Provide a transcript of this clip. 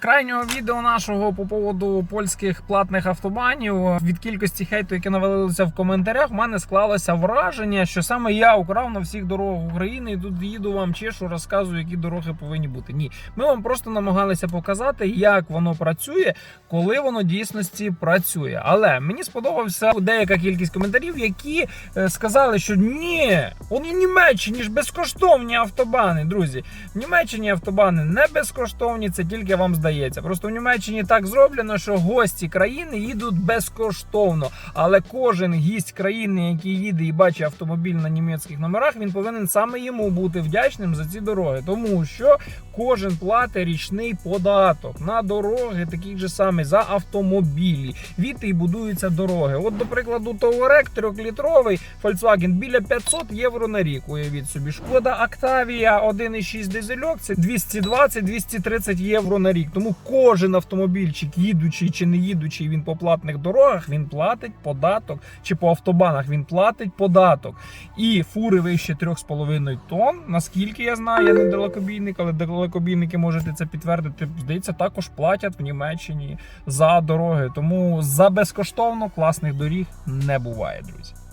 крайнього відео нашого по поводу польських платних автобанів від кількості хейту, які навалилися в коментарях, в мене склалося враження, що саме я украв на всіх дорогах України і тут їду вам чешу, розказую, які дороги повинні бути. Ні, ми вам просто намагалися показати, як воно працює, коли воно дійсності працює. Але мені сподобався деяка кількість коментарів, які е, сказали, що ні, он в Німеччині ж безкоштовні автобани, друзі. В Німеччині автобани не безкоштовні, це тільки вам здається. Просто в Німеччині так зроблено, що гості країни їдуть безкоштовно. Але кожен гість країни, який їде і бачить автомобіль на німецьких номерах, він повинен саме йому бути вдячним за ці дороги, тому що кожен платить річний податок на дороги, таких же самих за автомобілі. Від і будуються дороги. От, до прикладу, Touareg 3-літровий Volkswagen біля 500 євро на рік. Уявіть собі. Шкода Octavia 1,6 дизельок це 220-230 євро на рік. Тому кожен автомобільчик, їдучий чи не їдучий, він по платних дорогах, він платить податок, чи по автобанах він платить податок. І фури вище 3,5 тонн. Наскільки я знаю, я не далекобійник, але далекобійники можете це підтвердити. Здається, також платять в Німеччині за дороги. Тому за безкоштовно класних доріг не буває, друзі.